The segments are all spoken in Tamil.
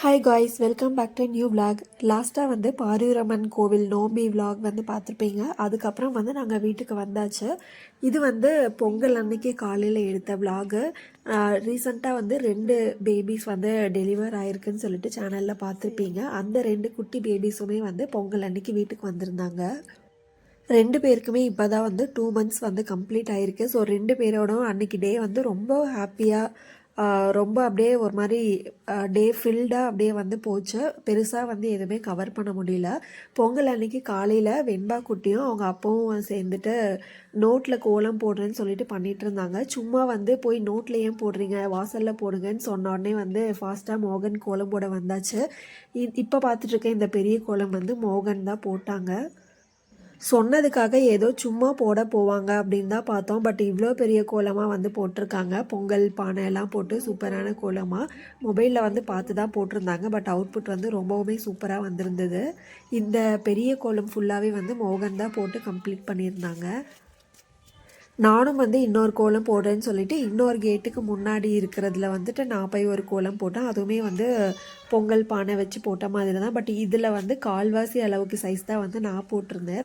Hi guys welcome back to new vlog. லாஸ்ட்டாக வந்து பாரியூரம்மன் கோவில் நோம்பி vlog வந்து பார்த்துருப்பீங்க. அதுக்கப்புறம் வந்து நாங்கள் வீட்டுக்கு வந்தாச்சு. இது வந்து பொங்கல் அன்னைக்கு காலையில் எடுத்த vlog. ரீசண்டாக வந்து ரெண்டு பேபிஸ் வந்து டெலிவர் ஆயிருக்குன்னு சொல்லிட்டு சேனலில் பார்த்துருப்பீங்க. அந்த ரெண்டு குட்டி பேபிஸுமே வந்து பொங்கல் அன்னைக்கு வீட்டுக்கு வந்திருந்தாங்க. ரெண்டு பேருக்குமே இப்போ தான் வந்து டூ மந்த்ஸ் வந்து கம்ப்ளீட் ஆகிருக்கு ஸோ ரெண்டு பேரோடும் அன்னைக்கு டே வந்து ரொம்ப ஹாப்பியாக ரொம்ப அப்படியே ஒரு மாதிரி டே ஃபில்டாக அப்படியே வந்து போச்சு. பெருசாக வந்து எதுவுமே கவர் பண்ண முடியல. பொங்கல் அன்னைக்கு காலையில் வெண்பா குட்டியும் அவங்க அப்பாவும் சேர்ந்துட்டு நோட்டில் கோலம் போடுறேன்னு சொல்லிட்டு பண்ணிகிட்டு இருந்தாங்க. சும்மா வந்து போய் நோட்டில் ஏன் போடுறீங்க? வாசலில் போடுங்கன்னு சொன்ன உடனே வந்து ஃபாஸ்ட்டாக மோகன் கோலம் போட வந்தாச்சு. இப்போ பார்த்துட்ருக்க இந்த பெரிய கோலம் வந்து மோகன் தான் போட்டாங்க. சொன்னதுக்காக ஏதோ சும்மா போட போவாங்க அப்படின்னு தான் பார்த்தோம். பட் இவ்வளோ பெரிய கோலமாக வந்து போட்டிருக்காங்க. பொங்கல் பானை எல்லாம் போட்டு சூப்பரான கோலமாக மொபைலில் வந்து பார்த்து தான் போட்டிருந்தாங்க. பட் அவுட்புட் வந்து ரொம்பவுமே சூப்பராக வந்திருந்தது. இந்த பெரிய கோலம் ஃபுல்லாகவே வந்து மோகன் தான் போட்டு கம்ப்ளீட் பண்ணியிருந்தாங்க. நானும் வந்து இன்னொரு கோலம் போடுறேன்னு சொல்லிட்டு இன்னொரு கேட்டுக்கு முன்னாடி இருக்கிறதுல வந்துட்டு நான் போய் ஒரு கோலம் போட்டேன். அதுவுமே வந்து பொங்கல் பானை வச்சு போட்ட மாதிரி தான். பட் இதில் வந்து கால்வாசி அளவுக்கு சைஸ் தான் வந்து நான் போட்டிருந்தேன்.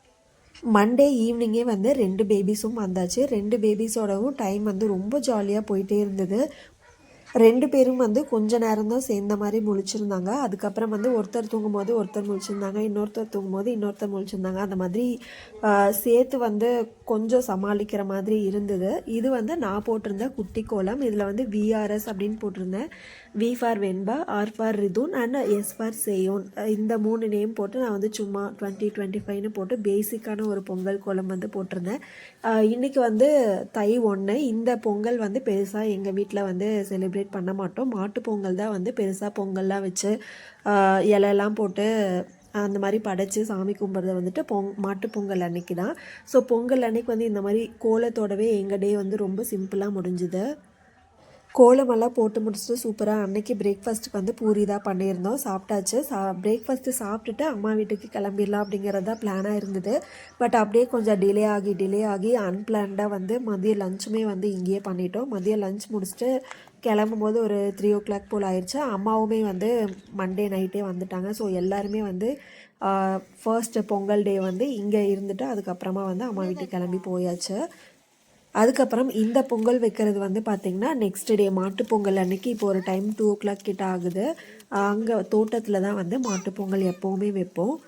மண்டே ஈவினிங்கே வந்து ரெண்டு பேபிஸும் வந்தாச்சு. ரெண்டு பேபிஸோடவும் டைம் வந்து ரொம்ப ஜாலியாக போயிட்டே இருந்தது. ரெண்டு பேரும் வந்து கொஞ்ச நேரம் தான் சேர்ந்த மாதிரி முழிச்சிருந்தாங்க. அதுக்கப்புறம் வந்து ஒருத்தர் தூங்கும் போது ஒருத்தர் முழிச்சிருந்தாங்க. இன்னொருத்தர் தூங்கும் போது இன்னொருத்தர் முழிச்சிருந்தாங்க. அந்த மாதிரி சேர்த்து வந்து கொஞ்சம் சமாளிக்கிற மாதிரி இருந்தது. இது வந்து நான் போட்டிருந்த குட்டி கோலம். இதில் வந்து விஆர்எஸ் அப்படின்னு போட்டிருந்தேன். V for Venba R for Rithun and S for Seyon இந்த மூணு நேம் போட்டு நான் வந்து சும்மா டுவெண்ட்டி டுவெண்ட்டி ஃபைவ்னு போட்டு பேசிக்கான ஒரு பொங்கல் கோலம் வந்து போட்டிருந்தேன். இன்றைக்கி வந்து தை ஒன்று இந்த பொங்கல் வந்து பெருசாக எங்கள் வீட்டில் வந்து செலிப்ரேட் பண்ண மாட்டோம். மாட்டு பொங்கல் தான் வந்து பெருசாக பொங்கல்லாம் வச்சு இலையெல்லாம் போட்டு அந்த மாதிரி படைச்சி சாமி கும்பிட்றது வந்துட்டு பொங் மாட்டு பொங்கல் அன்னைக்கு தான் ஸோ பொங்கல் அன்னைக்கு வந்து இந்த மாதிரி கோலத்தோடவே எங்கள் டே வந்து ரொம்ப சிம்பிளாக முடிஞ்சுது. கோலமெல்லாம் போட்டு முடிச்சுட்டு சூப்பராக அன்னைக்கு பிரேக்ஃபாஸ்ட்டுக்கு வந்து பூரி தான் பண்ணியிருந்தோம். சாப்பிட்டாச்சு. சா பிரேக்ஃபாஸ்ட்டு சாப்பிட்டுட்டு அம்மா வீட்டுக்கு கிளம்பிடலாம் அப்படிங்கிறது தான் பிளானாக இருந்தது. பட் அப்படியே கொஞ்சம் டிலே ஆகி டிலே ஆகி அன்பிளான்டாக வந்து மதிய லஞ்சுமே வந்து இங்கேயே பண்ணிட்டோம். மதிய லஞ்ச் முடிச்சுட்டு கிளம்பும் போது ஒரு த்ரீ ஓ கிளாக் போல் ஆயிடுச்சு அம்மாவுமே வந்து மண்டே நைட்டே வந்துட்டாங்க. ஸோ எல்லாருமே வந்து ஃபர்ஸ்ட் பொங்கல் டே வந்து இங்கே இருந்துட்டு அதுக்கப்புறமா வந்து அம்மா வீட்டுக்கு கிளம்பி போயாச்சு. அதுக்கப்புறம் இந்த பொங்கல் வைக்கிறது வந்து பார்த்திங்கன்னா நெக்ஸ்ட் டே மாட்டுப் பொங்கல். அன்னைக்கு இப்போ ஒரு டைம் டூ ஓ கிளாக் கிட்ட ஆகுது. அங்கே தோட்டத்தில் தான் வந்து மாட்டுப் பொங்கல் எப்போவுமே வைப்போம்.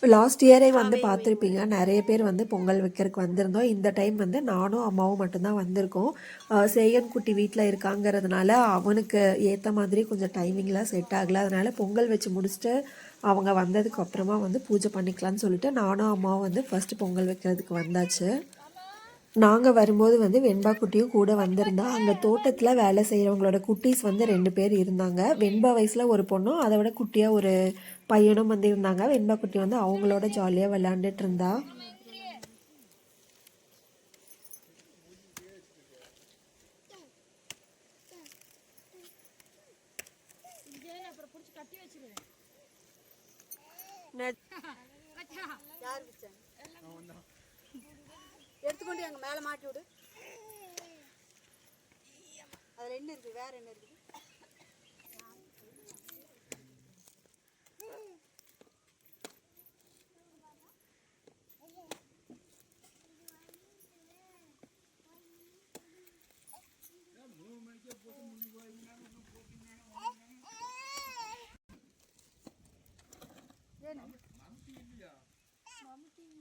லாஸ்ட் இயரே வந்து பார்த்துருப்பீங்க நிறைய பேர் வந்து பொங்கல் வைக்கிறதுக்கு வந்திருந்தோம். இந்த டைம் வந்து நானும் அம்மாவும் மட்டும்தான் வந்திருக்கோம். அஹ் சேகன் குட்டி வீட்டில் இருக்காங்கிறதுனால அவனுக்கு ஏற்ற மாதிரி கொஞ்சம் டைமிங்லாம் செட் ஆகலை. அதனால் பொங்கல் வச்சு முடிச்சுட்டு அவங்க வந்ததுக்கு அப்புறமா வந்து பூஜை பண்ணிக்கலாம்னு சொல்லிட்டு நானும் அம்மாவும் வந்து ஃபஸ்ட்டு பொங்கல் வைக்கிறதுக்கு வந்தாச்சு. நாங்கள் வரும்போது வந்து வெண்பா குட்டியும் கூட வந்திருந்தா. அங்கே தோட்டத்தில் வேலை செய்கிறவங்களோட குட்டீஸ் வந்து ரெண்டு பேர் இருந்தாங்க. வெண்பா வயசில் ஒரு பொண்ணும் அதை விட குட்டியாக ஒரு பையனும் வந்து இருந்தாங்க. வெண்பா குட்டி வந்து அவங்களோட ஜாலியாக விளையாண்டுட்டு இருந்தா. யார் கொண்டு அங்கே மேலே மாட்டி விடு. அதில் என்ன இருக்குது வேற என்ன இருக்குது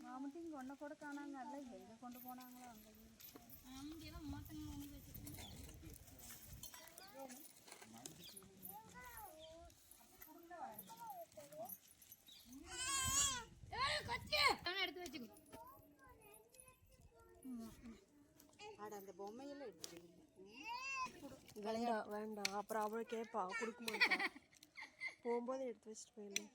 மாமட்டி இங்கே ஒன்றை கூட காணாங்க. அல்ல எங்கே கொண்டு போனாங்களோ அங்கே ஆட அந்த பொம்மையெல்லாம் எடுத்துருக்கீங்க வேண்டாம் வேண்டாம். அப்புறம் அவள் கேட்பா கொடுக்க மாட்டான் போகும்போது எடுத்து வச்சுட்டு போயிடலாம்.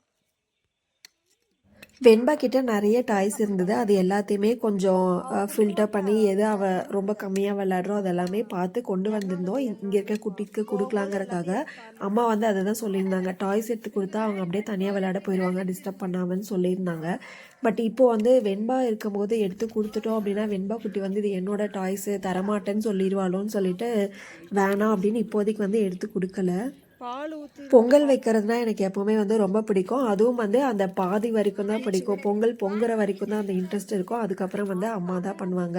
வெண்பா கிட்ட நிறைய டாய்ஸ் இருந்தது. அது எல்லாத்தையுமே கொஞ்சம் ஃபில்டர் பண்ணி எது அவ ரொம்ப கம்மியாக விளையாடுறோம் அதெல்லாமே பார்த்து கொண்டு வந்திருந்தோம். இங்கே இருக்க குட்டிக்கு கொடுக்கலாங்கிறதுக்காக அம்மா வந்து அதை தான் சொல்லியிருந்தாங்க. டாய்ஸ் எடுத்து கொடுத்தா அவங்க அப்படியே தனியாக விளையாட போயிடுவாங்க டிஸ்டர்ப் பண்ணாமன்னு சொல்லியிருந்தாங்க. பட் இப்போ வந்து வெண்பா இருக்கும்போது எடுத்து கொடுத்துட்டோம் அப்படின்னா வெண்பா குட்டி வந்து இது என்னோட டாய்ஸு தரமாட்டேன்னு சொல்லிடுவாளோன்னு சொல்லிட்டு வேணாம் அப்படின்னு இப்போதைக்கு வந்து எடுத்து கொடுக்கல. பால் ஊற்றி பொங்கல் வைக்கிறதுனா எனக்கு எப்பவுமே வந்து ரொம்ப பிடிக்கும். அதுவும் வந்து அந்த பாதி வரைக்கும் தான் பிடிக்கும். பொங்கல் பொங்குற வரைக்கும் தான் அந்த இன்ட்ரெஸ்ட் இருக்கும். அதுக்கப்புறம் வந்து அம்மா தான் பண்ணுவாங்க.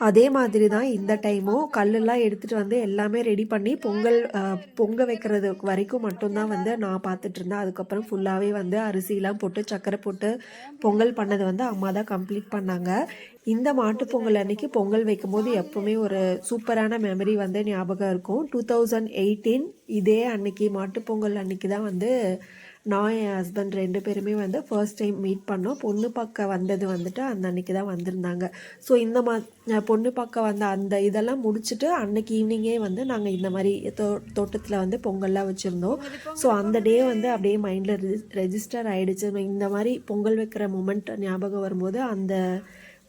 அதே மாதிரி தான் இந்த டைமும் கல்லெல்லாம் எடுத்துகிட்டு வந்து எல்லாமே ரெடி பண்ணி பொங்கல் பொங்க வைக்கிறது வரைக்கும் மட்டும்தான் வந்து நான் பார்த்துட்டு இருந்தேன். அதுக்கப்புறம் ஃபுல்லாகவே வந்து அரிசிலாம் போட்டு சக்கரை போட்டு பொங்கல் பண்ணது வந்து அம்மா தான் கம்ப்ளீட் பண்ணாங்க. இந்த மாட்டுப் பொங்கல் அன்னைக்கு பொங்கல் வைக்கும்போது எப்போவுமே ஒரு சூப்பரான மெமரி வந்து ஞாபகம் இருக்கும். டூ தௌசண்ட் எயிட்டீன் இதே அன்னைக்கு மாட்டுப் பொங்கல் அன்னைக்கு தான் வந்து நான் என் ஹஸ்பண்ட் ரெண்டு பேருமே வந்து ஃபர்ஸ்ட் டைம் மீட் பண்ணோம். பொண்ணு பார்க்க வந்தது வந்துட்டு அந்த அன்னைக்கு தான் வந்திருந்தாங்க. ஸோ இந்த மா பொண்ணு பார்க்க வந்த அந்த இதெல்லாம் முடிச்சுட்டு அன்னைக்கு ஈவினிங்கே வந்து நாங்கள் இந்த மாதிரி தோ தோட்டத்தில் வந்து பொங்கல்லாம் வச்சுருந்தோம். ஸோ அந்த டே வந்து அப்படியே மைண்டில் ரெஜிஸ்டர் ஆயிடுச்சு. இந்த மாதிரி பொங்கல் வைக்கிற மூமெண்ட் ஞாபகம் வரும்போது அந்த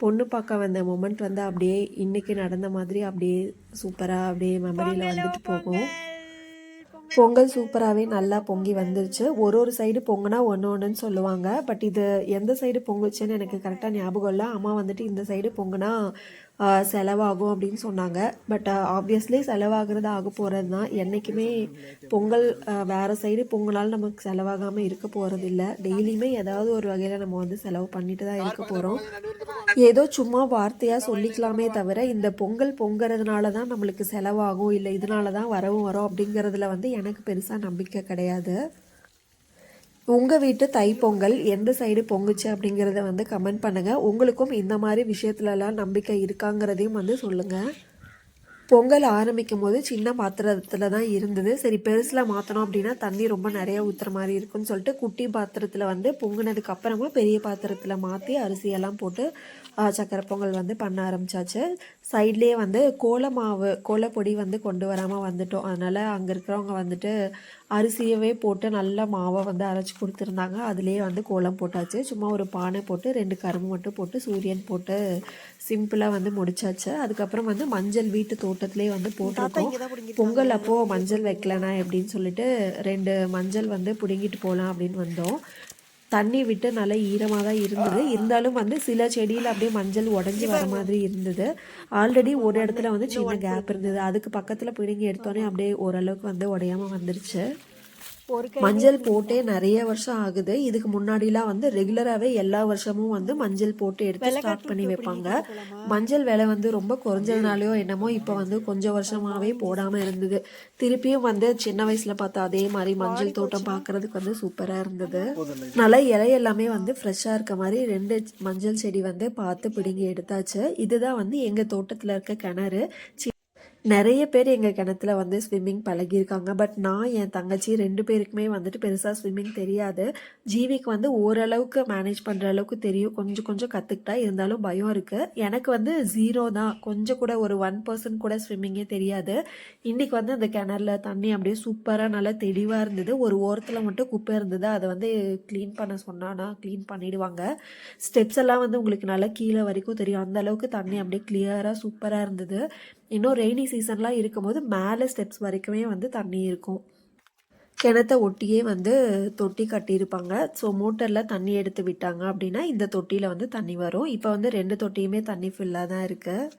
பொண்ணு பார்க்க வந்த மூமெண்ட் வந்து அப்படியே இன்னைக்கு நடந்த மாதிரி அப்படியே சூப்பராக அப்படியே மெமரியில் வந்துட்டு போகும். பொங்கல் சூப்பராகவே நல்லா பொங்கி வந்துருச்சு. ஒரு ஒரு சைடு பொங்குனா ஒன்று ஒன்றுன்னு சொல்லுவாங்க. பட் இது எந்த சைடு பொங்குச்சுன்னு எனக்கு கரெக்டாக ஞாபகம் இல்லை. அம்மா வந்துட்டு இந்த சைடு பொங்குனா செலவாகும் அப்படின்னு சொன்னாங்க. பட் ஆப்வியஸ்லி செலவாகிறது ஆக போகிறது தான் என்றைக்குமே பொங்கல் வேறு சைடு பொங்கலால் நமக்கு செலவாகாமல் இருக்க போகிறது இல்லை டெய்லியுமே ஏதாவது ஒரு வகையில் நம்ம வந்து செலவு பண்ணிட்டு தான் இருக்க போகிறோம் ஏதோ சும்மா வார்த்தையாக சொல்லிக்கலாமே தவிர இந்த பொங்கல் பொங்கிறதுனால தான் நம்மளுக்கு செலவாகும். இல்லை இதனால தான் வரவும் வரும் அப்படிங்கிறதுல வந்து எனக்கு பெருசாக நம்பிக்கை கிடையாது. உங்கள் வீட்டு தைப்பொங்கல் எந்த சைடு பொங்குச்சு அப்படிங்கிறத வந்து கமெண்ட் பண்ணுங்கள் உங்களுக்கும் இந்த மாதிரி விஷயத்துலலாம் நம்பிக்கை இருக்காங்கிறதையும் வந்து சொல்லுங்கள் பொங்கல் ஆரம்பிக்கும் போது சின்ன பாத்திரத்தில் தான் இருந்தது. சரி பெருசில் மாற்றணும் அப்படின்னா தண்ணி ரொம்ப நிறைய ஊற்றுற மாதிரி இருக்குன்னு சொல்லிட்டு குட்டி பாத்திரத்தில் வந்து பொங்கினதுக்கு அப்புறமா பெரிய பாத்திரத்தில் மாற்றி அரிசியெல்லாம் போட்டு சக்கரை பொங்கல் வந்து பண்ண ஆரம்பிச்சாச்சு. சைட்லேயே வந்து கோல மாவு கோலப்பொடி வந்து கொண்டு வராமல் வந்துட்டோம். அதனால் அங்கே இருக்கிறவங்க வந்துட்டு அரிசியவே போட்டு நல்லா மாவை வந்து அரைச்சி கொடுத்துருந்தாங்க. அதுலேயே வந்து கோலம் போட்டாச்சு. சும்மா ஒரு பானை போட்டு ரெண்டு கரும்பு மட்டும் போட்டு சூரியன் போட்டு சிம்பிளாக வந்து முடிச்சாச்சு. அதுக்கப்புறம் வந்து மஞ்சள் வீட்டு தோட்டத்திலே வந்து போட்டிருக்கோம். பொங்கல் அப்போது மஞ்சள் வைக்கலனா எப்படின்னு சொல்லிட்டு ரெண்டு மஞ்சள் வந்து பிடுங்கிட்டு போகலாம் அப்படின்னு வந்தோம். தண்ணி விட்டு நல்லா ஈரமாக தான் இருந்தது. இருந்தாலும் வந்து சில செடியில் அப்படியே மஞ்சள் உடஞ்சி வர மாதிரி இருந்தது. ஆல்ரெடி ஒரு இடத்துல வந்து சின்ன கேப் இருந்தது. அதுக்கு பக்கத்தில் பிடுங்கி எடுத்தோன்னே அப்படியே ஓரளவுக்கு வந்து உடையாம வந்துருச்சு. மஞ்சள் போட்டே நிறைய வருஷம் ஆகுது. இதுக்கு முன்னாடிலாம் வந்து ரெகுலராகவே எல்லா வருஷமும் வந்து மஞ்சள் போட்டு எடுத்து ஸ்டார்ட் பண்ணி வைப்பாங்க. மஞ்சள் விலை வந்து ரொம்ப குறைஞ்சதுனாலயோ என்னமோ இப்போ வந்து கொஞ்சம் வருஷமாவே போடாமல் இருந்தது. திருப்பியும் வந்து சின்ன வயசுல பார்த்த அதே மாதிரி மஞ்சள் தோட்டம் பார்க்கறதுக்கு வந்து சூப்பராக இருந்தது. நல்லா இலை எல்லாமே வந்து ஃப்ரெஷ்ஷாக இருக்க மாதிரி ரெண்டு மஞ்சள் செடி வந்து பார்த்து பிடுங்கி எடுத்தாச்சு. இதுதான் வந்து எங்கள் தோட்டத்தில் இருக்க கிணறு. நிறைய பேர் எங்கள் கிணத்துல வந்து ஸ்விம்மிங் பழகியிருக்காங்க. பட் நான் என் தங்கச்சி ரெண்டு பேருக்குமே வந்துட்டு பெருசாக ஸ்விம்மிங் தெரியாது. ஜீவிக்கு வந்து ஓரளவுக்கு மேனேஜ் பண்ணுற அளவுக்கு தெரியும். கொஞ்சம் கொஞ்சம் கற்றுக்கிட்டா இருந்தாலும் பயம் இருக்குது எனக்கு வந்து ஜீரோ தான். கொஞ்சம் கூட ஒரு ஒன் பர்சன்ட் கூட ஸ்விம்மிங்கே தெரியாது. இன்றைக்கி வந்து அந்த கிணறுல தண்ணி அப்படியே சூப்பராக நல்லா தெளிவாக இருந்தது. ஒரு ஓரத்தில் மட்டும் குப்பை இருந்தது. அதை வந்து க்ளீன் பண்ண சொன்னானா க்ளீன் பண்ணிடுவாங்க. ஸ்டெப்ஸ் எல்லாம் வந்து உங்களுக்கு நல்லா கீழே வரைக்கும் தெரியும். அந்த அளவுக்கு தண்ணி அப்படியே கிளியராக சூப்பராக இருந்தது. இன்னும் ரெய்னி சீசன்லாம் இருக்கும்போது மேலே ஸ்டெப்ஸ் வரைக்குமே வந்து தண்ணி இருக்கும். கிணத்த ஒட்டியே வந்து தொட்டி கட்டியிருப்பாங்க. ஸோ மோட்டரில் தண்ணி எடுத்து விட்டாங்க அப்படின்னா இந்த தொட்டியில் வந்து தண்ணி வரும். இப்போ வந்து ரெண்டு தொட்டியுமே தண்ணி ஃபுல்லாக தான் இருக்குது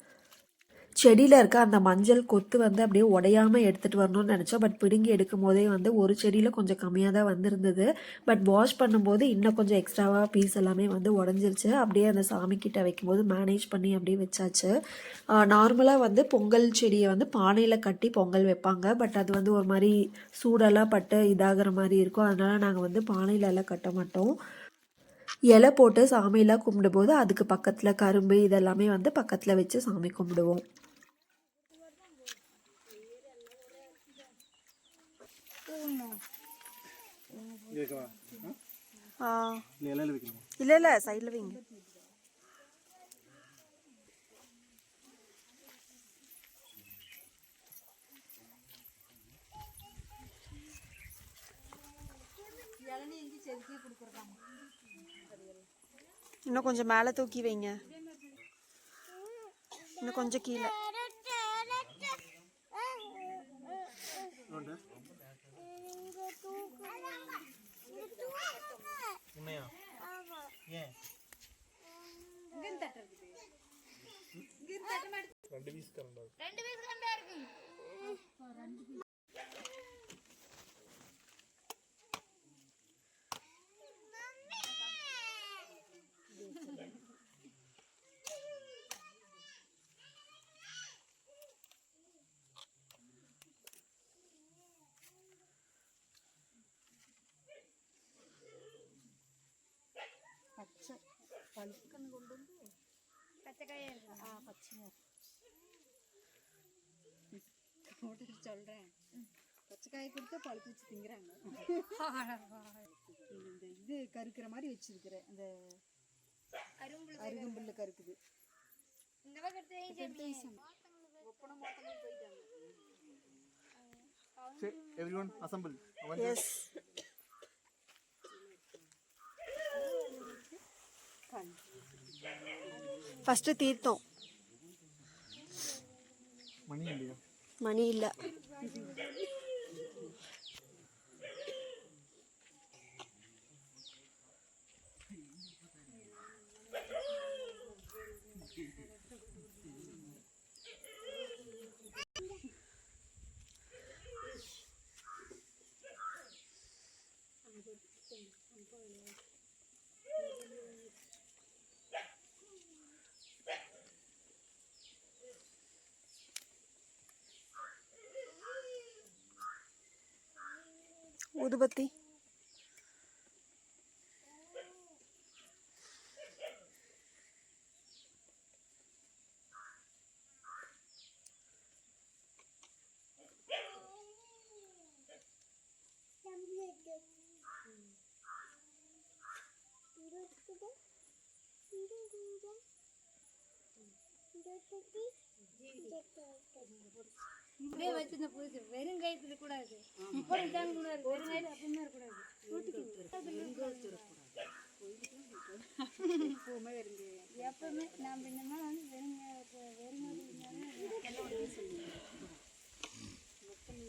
செடியில் இருக்க அந்த மஞ்சள் கொத்து வந்து அப்படியே உடையாமல் எடுத்துகிட்டு வரணும்னு நினச்சோம். பட் பிடுங்கி எடுக்கும் போதே வந்து ஒரு செடியில் கொஞ்சம் கம்மியாக தான் வந்திருந்தது. பட் வாஷ் பண்ணும்போது இன்னும் கொஞ்சம் எக்ஸ்ட்ராவாக பீஸ் எல்லாமே வந்து உடஞ்சிருச்சு. அப்படியே அந்த சாமி கிட்ட வைக்கும்போது மேனேஜ் பண்ணி அப்படியே வச்சாச்சு. நார்மலாக வந்து பொங்கல் செடியை வந்து பானையில் கட்டி பொங்கல் வைப்பாங்க. பட் அது வந்து ஒரு மாதிரி சூடெல்லாம் பட்டு இதாகிற மாதிரி இருக்கும். அதனால் நாங்கள் வந்து பானையில் எல்லாம் கட்ட மாட்டோம். இலை போட்டு சாமியெல்லாம் கும்பிடும்போது அதுக்கு பக்கத்தில் கரும்பு இதெல்லாமே வந்து பக்கத்தில் வச்சு சாமி கும்பிடுவோம். இல்லை இல்லை சைடில் வைங்க இன்னும் கொஞ்சம் மேலே தூக்கி வைங்க இன்னும் கொஞ்சம் கீழே உண்மையா ஏன் ரெண்டு பீஸ் கரண்டா பழுக்கன்னு கொண்டு வந்து பச்சைக்காயே இருக்கு ஆ பச்சையா போட்டு சொல்கிறேன் பச்சைக்காய் கொடுத்தா பழுப்பு வச்சு திங்கிறாங்க. இந்த இது கருக்கிற மாதிரி வச்சிருக்கிறேன் இந்த அருகம்புல்ல கருக்குது போயிட்டாங்க எவ்ரிவன் அசம்பிள். எஸ் ஃபஸ்ட்டு தீர்த்தம். மணி இல்லையா? மணி இல்லை. उदबत्ती இப்படியே வச்சிருந்த புதுசு. வெறும் கயித்துல கூடாது இப்படி தான் கூடாது வெறும் கயிறு அப்படியே இருக்கக்கூடாது. எப்பவுமே இருந்து எப்பவுமே நான் பின்னமா வந்து வெறும் கை- வெறும்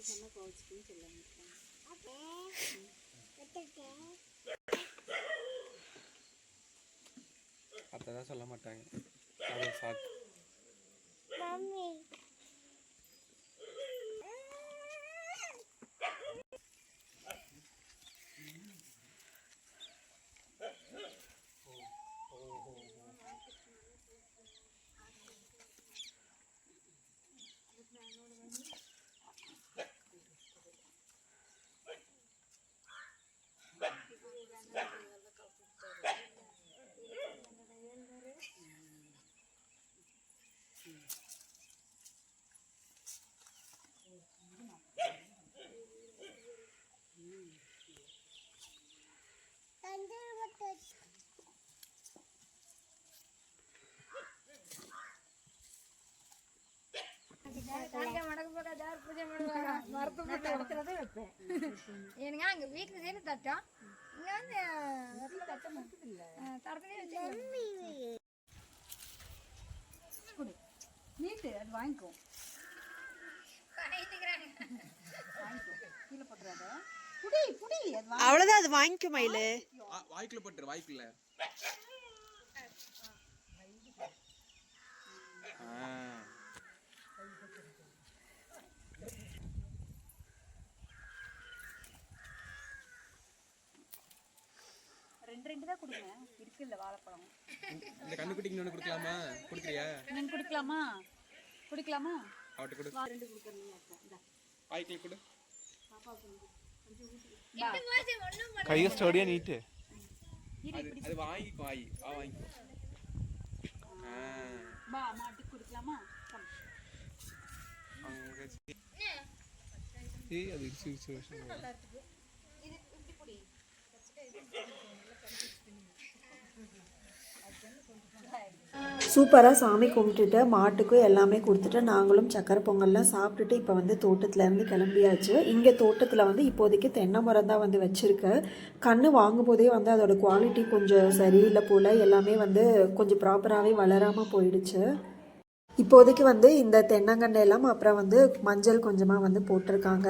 சொன்னா கோவிச்சுக்குன்னு சொல்லாங்க அப்பதான் சொல்ல மாட்டாங்க. அது Mommy. ஏனுங்க அங்க வீட்டுல சேர்ந்து தட்டோம். இங்க வந்து தரத்துலேயே கொடு. நீட்டு அது வாங்கிக்கோ. புடி அது வாங்கி அவ்வளோதான் அது வாங்கிக்க மயிலு. வாய்க்குள்ள பட்டுரு வாய்க்குள்ள. ஆ. ரெண்டு ரெண்டு தான் கொடுங்க. இருக்குல்ல வாழைப்பழம். இந்த கண்ணுக்குட்டிக்கு இன்னொன்று கொடுக்கலாமா? கொடுக்குறியா? நீங்கள் கொடுக்கலாமா? குடிக்கலாமா? அவட்ட கொடு. ரெண்டு கொடுக்கறீங்க இந்தா. வாய்க்குள்ள கொடு. ஒன்றும் கையை ஸ்டோடியா நீட்டு. அது வாங்கிக்கோ வாங்கி ஆ. பா மாட்டுக்கு கொடுக்கலாமா? ஏய் அது இடிச்சு இடிச்சு சூப்பராக சாமி கும்பிட்டுட்டு மாட்டுக்கும் எல்லாமே கொடுத்துட்டு நாங்களும் சக்கரை பொங்கல்லாம் சாப்பிட்டுட்டு இப்போ வந்து தோட்டத்துலேருந்து கிளம்பியாச்சு. இங்கே தோட்டத்தில் வந்து இப்போதைக்கு தென்னை மரம் தான் வந்து வச்சுருக்கு. கன்று வாங்கும்போதே வந்து அதோட குவாலிட்டி கொஞ்சம் சரியில்லை போல். எல்லாமே வந்து கொஞ்சம் ப்ராப்பராகவே வளராமல் போயிடுச்சு. இப்போதைக்கு வந்து இந்த தென்னங்கன்று எல்லாம் அப்புறம் வந்து மஞ்சள் கொஞ்சமாக வந்து போட்டிருக்காங்க.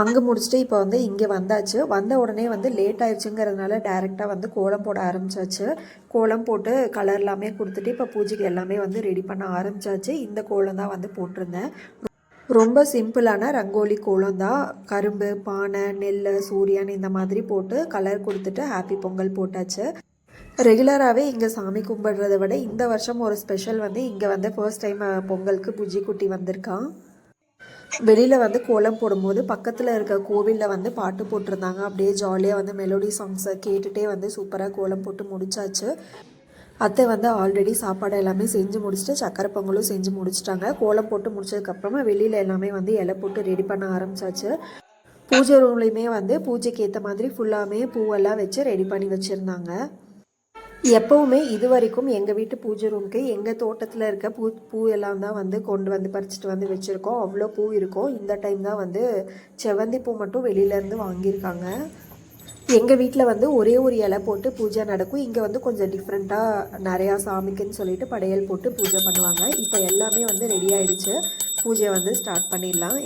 அங்கே முடிச்சுட்டு இப்போ வந்து இங்கே வந்தாச்சு. வந்த உடனே வந்து லேட் ஆயிடுச்சுங்கிறதுனால டேரெக்டாக வந்து கோலம் போட ஆரம்பிச்சாச்சு. கோலம் போட்டு கலர் எல்லாமே கொடுத்துட்டு இப்போ பூஜைக்கு எல்லாமே வந்து ரெடி பண்ண ஆரம்பிச்சாச்சு. இந்த கோலம் தான் வந்து போட்டிருந்தேன். ரொம்ப சிம்பிளான ரங்கோலி கோலம் தான். கரும்பு பானை நெல் சூரியன் இந்த மாதிரி போட்டு கலர் கொடுத்துட்டு ஹாப்பி பொங்கல் போட்டாச்சு. ரெகுலராகவே இங்கே சாமி கும்பிடுறத விட இந்த வருஷம் ஒரு ஸ்பெஷல் வந்து இங்கே வந்து ஃபர்ஸ்ட் டைம் பொங்கலுக்கு புஜி குட்டி வந்திருக்கான். வெளியில் வந்து கோலம் போடும்போது பக்கத்தில் இருக்க கோவிலில் வந்து பாட்டு போட்டிருந்தாங்க. அப்படியே ஜாலியாக வந்து மெலோடி சாங்ஸை கேட்டுகிட்டே வந்து சூப்பராக கோலம் போட்டு முடிச்சாச்சு. அத்தை வந்து ஆல்ரெடி சாப்பாடு எல்லாமே செஞ்சு முடிச்சுட்டு சக்கரை பொங்கலும் செஞ்சு முடிச்சிட்டாங்க. கோலம் போட்டு முடிச்சதுக்கப்புறமா வெளியில் எல்லாமே வந்து இலை போட்டு ரெடி பண்ண ஆரம்பிச்சாச்சு. பூஜை ரூம்லேயுமே வந்து பூஜைக்கு ஏற்ற மாதிரி ஃபுல்லாமே பூவெல்லாம் வச்சு ரெடி பண்ணி வச்சுருந்தாங்க. எப்போவுமே இது வரைக்கும் எங்கள் வீட்டு பூஜை ரூமுக்கு எங்கள் தோட்டத்தில் இருக்க பூ பூ எல்லாம் தான் வந்து கொண்டு வந்து பறிச்சுட்டு வந்து வச்சுருக்கோம். அவ்வளோ பூ இருக்கும். இந்த டைம் தான் வந்து செவந்தி பூ மட்டும் வெளியிலேருந்து வாங்கியிருக்காங்க. எங்கள் வீட்டில் வந்து ஒரே ஒரு இலை போட்டு பூஜை நடக்கும். இங்கே வந்து கொஞ்சம் டிஃப்ரெண்ட்டாக நிறையா சாமிக்குன்னு சொல்லிட்டு படையல் போட்டு பூஜை பண்ணுவாங்க. இப்போ எல்லாமே வந்து ரெடி ஆயிடுச்சு. பூஜையை வந்து ஸ்டார்ட் பண்ணிடலாம்.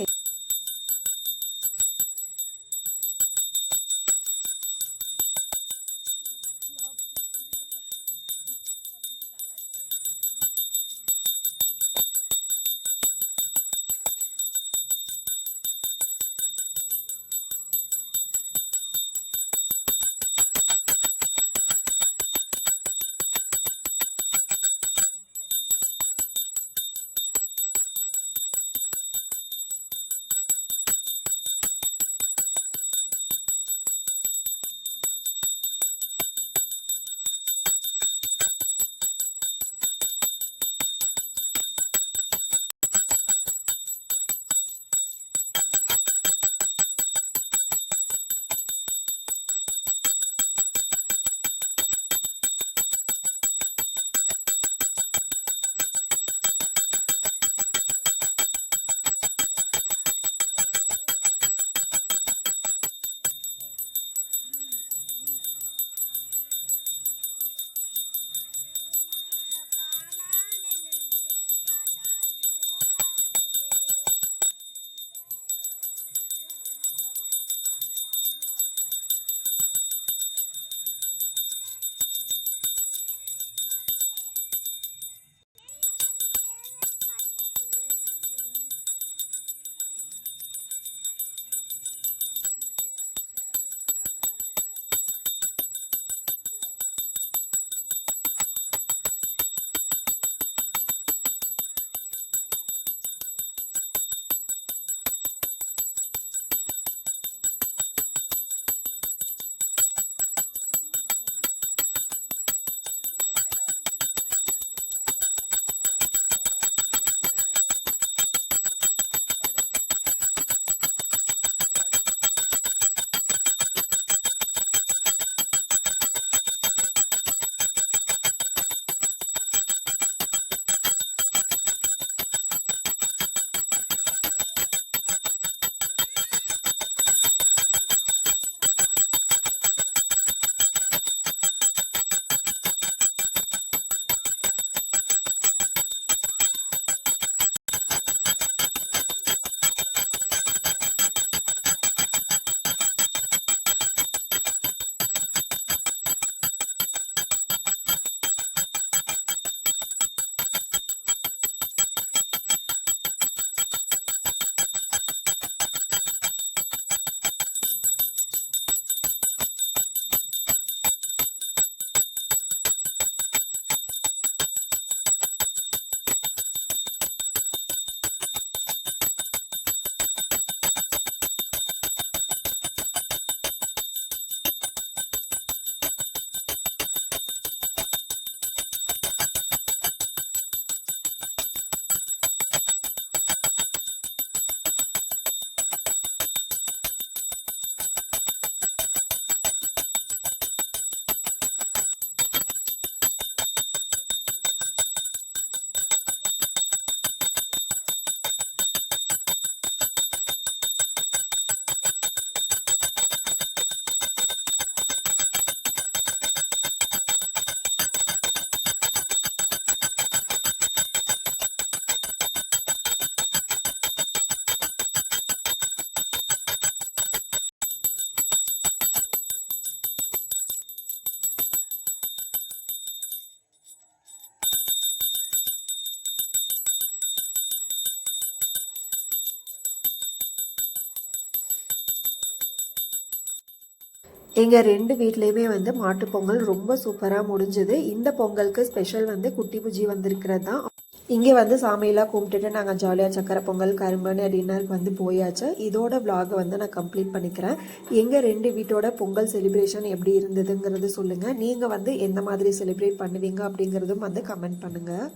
எங்கள் ரெண்டு வீட்லேயுமே வந்து மாட்டுப் பொங்கல் ரொம்ப சூப்பராக முடிஞ்சுது. இந்த பொங்கலுக்கு ஸ்பெஷல் வந்து குட்டி பூஜி வந்திருக்கிறது தான். இங்கே வந்து சாமியெல்லாம் கும்பிட்டுட்டு நாங்கள் ஜாலியாக சக்கரை பொங்கல் கரும்புன்னு டின்னருக்கு வந்து போயாச்சு. இதோட vlog வந்து நான் கம்ப்ளீட் பண்ணிக்கிறேன். எங்கள் ரெண்டு வீட்டோட பொங்கல் செலிப்ரேஷன் எப்படி இருந்ததுங்கிறது சொல்லுங்கள் நீங்கள் வந்து எந்த மாதிரி செலிப்ரேட் பண்ணுவீங்க அப்படிங்கிறதும் வந்து கமெண்ட் பண்ணுங்கள்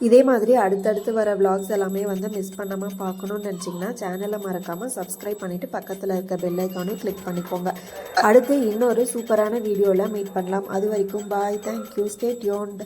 இதே மாதிரி அடுத்தடுத்து வர vlogs எல்லாமே வந்து மிஸ் பண்ணாமல் பார்க்கணும்னு நினச்சிங்கன்னா சேனலை மறக்காமல் சப்ஸ்கிரைப் பண்ணிவிட்டு பக்கத்தில் இருக்க பெல் ஐக்கானையும் கிளிக் பண்ணிக்கோங்க. அடுத்து இன்னொரு சூப்பரான வீடியோவில் மீட் பண்ணலாம். அது வரைக்கும் பாய் தேங்க்யூ ஸ்டே டியோன்ட்